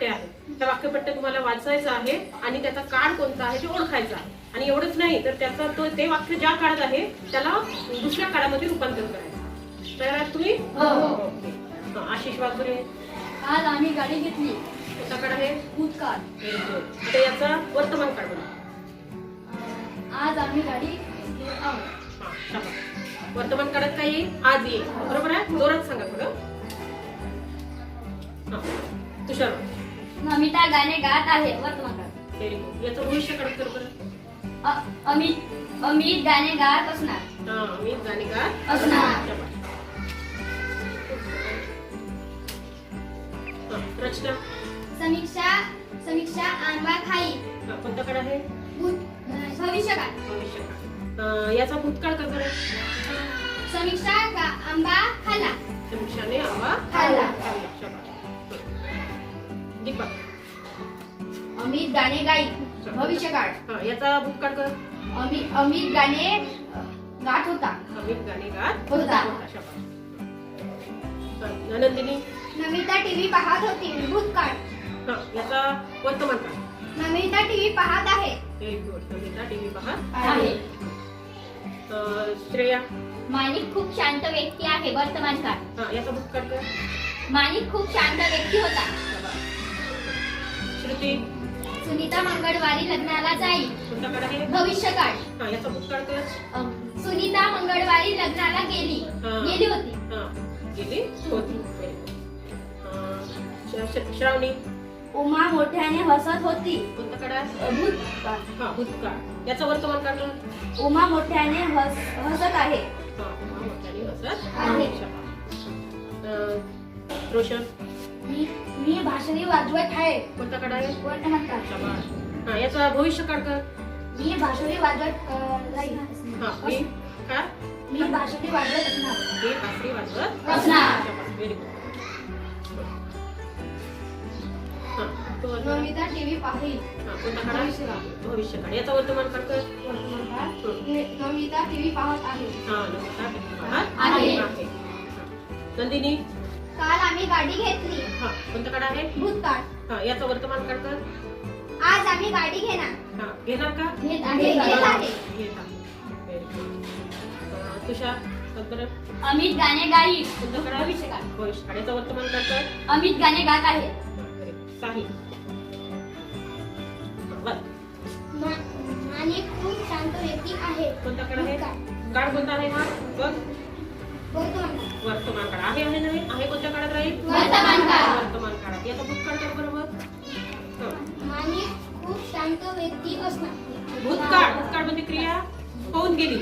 वाक्यपट्टे आहेत. त्या वाक्यपट्टे तुम्हाला वाचायचं आहे आणि त्याचा काळ कोणता आहे ते ओळखायचं आहे. आणि एवढंच नाही तर त्याचा तो ते वाक्य ज्या काळात आहे त्याला दुसऱ्या काळामध्ये रूपांतर करायचं. तयार आहात तुम्ही? ओके. हा, आशिष वाघुरे आज आम्ही गाडी घेतली. कोणता काळ आहे? भूतकाळ. आता याचा वर्तमान काळ बघा. आज आम्ही गाडी घेत आहोत. हा, शाबास. वर्तमान काळात काय येईल आज येईल. बरोबर आहे? जोरात सांगा थोडं. हा, तुषार. नमिता गाणे गात आहे व्हेरी गुड याचं भविष्य काळात कर बरं. अ- अमित अमित गाणे गात असणार. हा मी गाणे गा असणार. हा, रचना. समीक्षा समीक्षा आंबा खाई. हा, कोणता काळ आहे? भविष्य काळ भविष्य काळ अं, याचा भूतकाळ कर बरं. समीक्षा गा- आंबा खाल्ला समीक्षाने आवा खाल्ला. खाल्ला. शाबास. दीपक. अमित गाणे गाई भविष्य काळ. याचा भूतकाळ कर. अमित अमित गाणे गात होता. अमित गाणे गात होता. शाबास. नंदिनी. नमिता टीव्ही पाहत होती भूतकाळ हा याचा वर्तमान काळ नमिता टीव्ही पाहत आहे. व्हेरी गुड नमिता टीव्ही पहा आहे. अं, श्रेया. माणिक खूप शांत व्यक्ती आहे वर्तमान काळ. हा याचा भूतकाळ कर. माणिक खूप शांत व्यक्ती होता. शाबास. श्रुती. सुनीता मंगळवारी लग्नाला जाईल. कोणता काळ आहे? भविष्य काळ. याचा भूतकाळ कर सुनीता मंगळवारी लग्नाला गेली. गेली होती. हा. गेली? श्रावणी. उमा मोठ्याने हसत होती. भूतकाळ. याचा वर्तमान काळ कर उमा मोठ्याने हस हसत आहे. रोशन? मी मी भाषणी वाजवत आहे. कोणता आहे शाबास. हा याचा भविष्य काळ कर मी भाषणी वाजवत अ, राहील. हा मी? भाषणी वाजवत असणार. हे वाजवत असणार. व्हेरी गुड हा तो वर्तमान- नमिता टीव्ही पाहिल. हा, कोणता काळ भविष्य काळ. भविष्य याचा वर्तमान कर. नमिता टीव्ही पाहत आहे. हा. हा. नंदिनी? काल आम्ही गाडी घेतली. हा कोणता काळ आहे? भूतकाळ. हा याचा वर्तमान काळ कर आज आम्ही गाडी घेणार. हा घेणार का? घेत आहे. घेत आहे. घेत आहे. Very good. अं, तुषार अमित गाणे गाईल कोणता काळ आहे? भविष्य काळ भविष्य. काळ याचा वर्तमान काळ कर अमित गाणे गात आहे. बघ. आणि खूप शांत व्यक्ती आहे. कोणता काळ आहे? काळ कोणता आहे हा? बघ. वर्तमान वर्तमान काळ आहे आहे नव्हे? आहे कोणत्या काळात राहील? वर्तमान काळ. वर्तमान काळात याचा भूतकाळ कर बरोबर आणि खूप शांत व्यक्ती असणार भूतकाळ. भूतकाळ म्हणजे क्रिया होऊन गेली.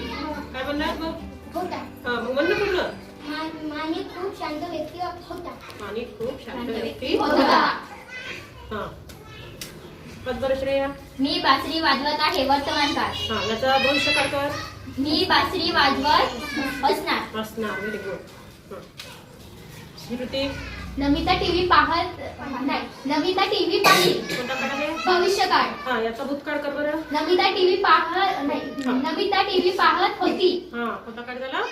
काय म्हणणार मग? होता. हा मग म्हणणं पूर्ण मानी खूप शांत व्यक्ती होता. आणि खूप शांत व्यक्ती होता. हा. श्रेया. मी बासरी वाजवत आहे वर्तमान काळ हा याचा भविष्य काळ कर. मी बासरी वाजवत असणार असणार very good Smriti? Namita TV पाहत नाही नमिता टीव्ही पाहिल. कोणता काळ आहे? भविष्य काळ हा याचा भूतकाळ कर बरं. नमिता टीव्ही पाहत नाही नमिता टीव्ही पाहत होती. हा कोणता काळ झाला?